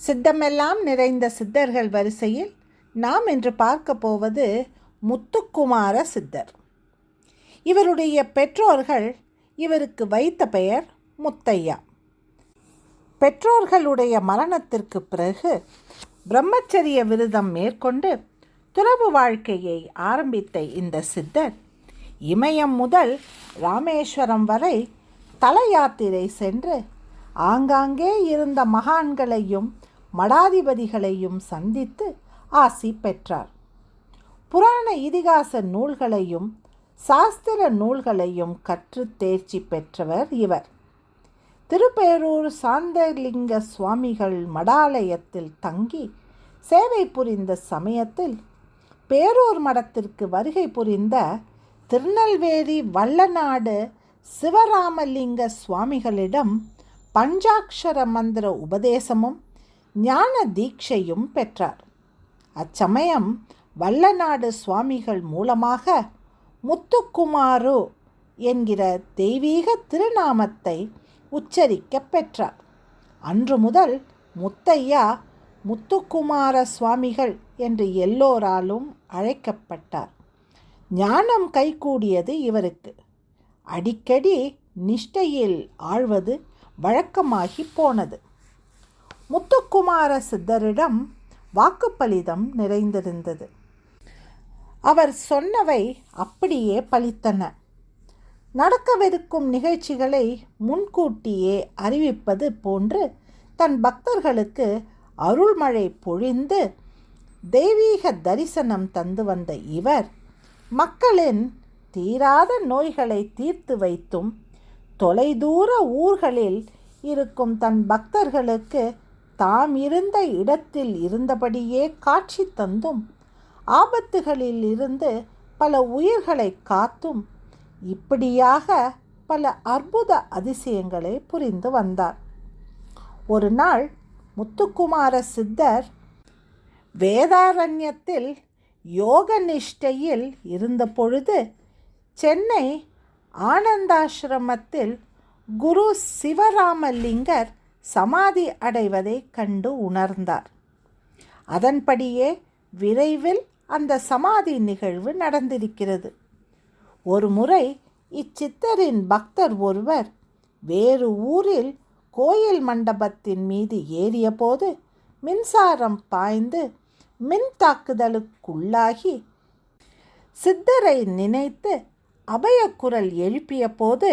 சித்தமெல்லாம் நிறைந்த சித்தர்கள் வரிசையில் நாம் இன்று பார்க்க போவது முத்துக்குமார சித்தர். இவருடைய பெற்றோர்கள் இவருக்கு வைத்த பெயர் முத்தையா. பெற்றோர்களுடைய மரணத்திற்கு பிறகு பிரம்மச்சரிய விரதம் மேற்கொண்டு துறவு வாழ்க்கையை ஆரம்பித்த இந்த சித்தர் இமயம் முதல் ராமேஸ்வரம் வரை தல யாத்திரை சென்று ஆங்காங்கே இருந்த மகான்களையும் மடாதிபதிகளையும் சந்தித்து ஆசி பெற்றார். புராண இதிகாச நூல்களையும் சாஸ்திர நூல்களையும் கற்று தேர்ச்சி பெற்றவர் இவர். திருப்பேரூர் சாந்தலிங்க சுவாமிகள் மடாலயத்தில் தங்கி சேவை புரிந்த சமயத்தில் பேரூர் மடத்திற்கு வருகை புரிந்த திருநெல்வேலி வல்லநாடு சிவராமலிங்க சுவாமிகளிடம் பஞ்சாட்சர மந்திர உபதேசமும் ஞான தீட்சையும் பெற்றார். அச்சமயம் வல்லநாடு சுவாமிகள் மூலமாக முத்துக்குமாரு என்கிற தெய்வீக திருநாமத்தை உச்சரிக்க பெற்றார். அன்று முதல் முத்தையா முத்துக்குமார சுவாமிகள் என்று எல்லோராலும் அழைக்கப்பட்டார். ஞானம் கைகூடியது இவருக்கு. அடிக்கடி நிஷ்டையில் ஆழ்வது வழக்கமாகி போனது. முத்துக்குமார சித்தரிடம் வாக்குப்பலிதம் நிறைந்திருந்தது. அவர் சொன்னவை அப்படியே பலித்தன நடக்கவிருக்கும் நிகழ்ச்சிகளை முன்கூட்டியே அறிவிப்பது போன்று தன் பக்தர்களுக்கு அருள்மழை பொழிந்து தெய்வீக தரிசனம் தந்து வந்த இவர் மக்களின் தீராத நோய்களை தீர்த்து வைத்தும் தொலைதூர ஊர்களில் இருக்கும் தன் பக்தர்களுக்கு தாம் இருந்த இடத்தில் இருந்தபடியே காட்சி தந்தும். ஆபத்துகளில் இருந்து பல உயிர்களை காத்தும். இப்படியாக பல அற்புத அதிசயங்களை புரிந்து வந்தார். ஒரு நாள் முத்துக்குமார சித்தர் வேதாரண்யத்தில் யோக நிஷ்டையில் இருந்தபொழுது சென்னை ஆனந்தாசிரமத்தில் குரு சிவராமலிங்கர் சமாதி அடைவதை கண்டு உணர்ந்தார். அதன்படியே விரைவில் அந்த சமாதி நிகழ்வு நடந்திருக்கிறது. ஒரு முறை இச்சித்தரின் பக்தர் ஒருவர் வேறு ஊரில் கோயில் மண்டபத்தின் மீது ஏறியபோது மின்சாரம் பாய்ந்து மின் தாக்குதலுக்குள்ளாகி சித்தரை நினைத்து அபயக்குரல் எழுப்பிய போது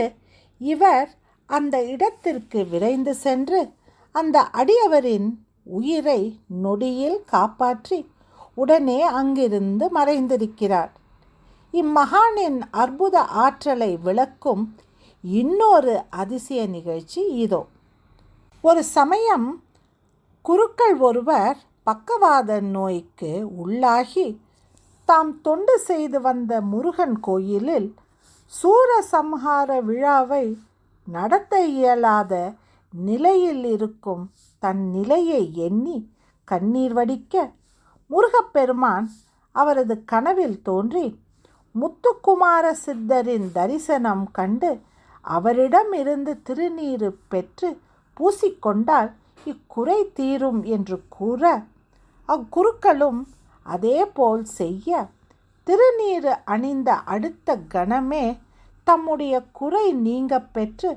இவர் அந்த இடத்திற்கு விரைந்து சென்று அந்த அடியவரின் உயிரை நொடியில் காப்பாற்றி உடனே அங்கிருந்து மறைந்திருக்கிறார். இம்மகானின் அற்புத ஆற்றலை விளக்கும் இன்னொரு அதிசய நிகழ்ச்சி இதோ. ஒரு சமயம் குருக்கள் ஒருவர் பக்கவாத நோய்க்கு உள்ளாகி தாம் தொண்டு செய்து வந்த முருகன் கோயிலில் சூரசம்ஹார விழாவை நடத்த இயலாத நிலையில் இருக்கும் தன் நிலையை எண்ணி கண்ணீர் வடிக்க முருகப்பெருமான் அவரது கனவில் தோன்றி முத்துக்குமார சித்தரின் தரிசனம் கண்டு அவரிடம் இருந்து திருநீறு பெற்று பூசிக்கொண்டால் இக்குறை தீரும் என்று கூற அக்குருக்களும் அதேபோல் செய்ய திருநீறு அணிந்த அடுத்த கணமே தம்முடைய குறை நீங்க பெற்று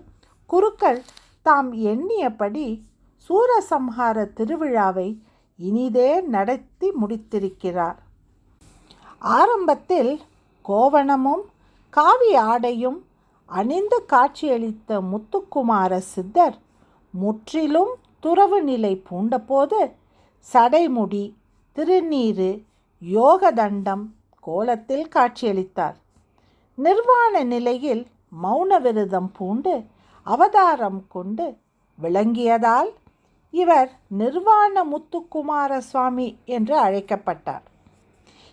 குருக்கள் தாம் எண்ணியபடி சூரசம்ஹார திருவிழாவை இனிதே நடத்தி முடித்திருக்கிறார். ஆரம்பத்தில் கோவணமும் காவி ஆடையும் அணிந்து காட்சியளித்த முத்துக்குமார சித்தர் முற்றிலும் துறவு நிலை பூண்டபோது சடைமுடி திருநீறு யோகதண்டம் கோலத்தில் காட்சியளித்தார். நிர்வாண நிலையில் மௌன விரதம் பூண்டு அவதாரம் கொண்டு விளங்கியதால் இவர் நிர்வாண முத்துக்குமார சுவாமி என்று அழைக்கப்பட்டார்.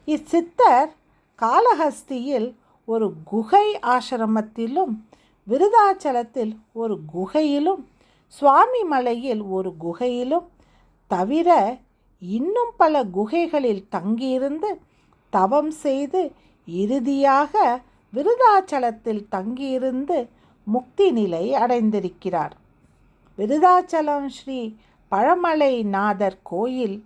இச்சித்தர் காளஹஸ்தியில் ஒரு குகை ஆசிரமத்திலும் விருதாச்சலத்தில் ஒரு குகையிலும் சுவாமி மலையில் ஒரு குகையிலும் தவிர இன்னும் பல குகைகளில் தங்கியிருந்து தவம் செய்து இறுதியாக விருதாச்சலத்தில் தங்கியிருந்து முக்தி நிலை அடைந்திருக்கிறார். விருதாச்சலம் ஸ்ரீ பழமலைநாதர் கோயில்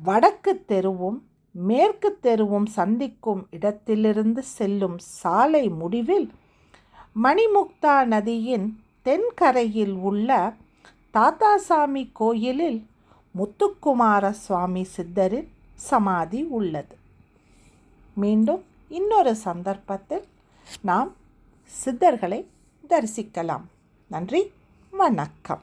வடக்கு தெருவும் மேற்கு தெருவும் சந்திக்கும் இடத்திலிருந்து செல்லும் சாலை முடிவில் மணிமுக்தா நதியின் தென்கரையில் உள்ள தாத்தாசாமி கோயிலில் முத்துக்குமார சுவாமி சித்தரின் சமாதி உள்ளது. மீண்டும் இன்னொரு சந்தர்ப்பத்தில் நாம் சித்தர்களை தரிசிக்கலாம். நன்றி வணக்கம்.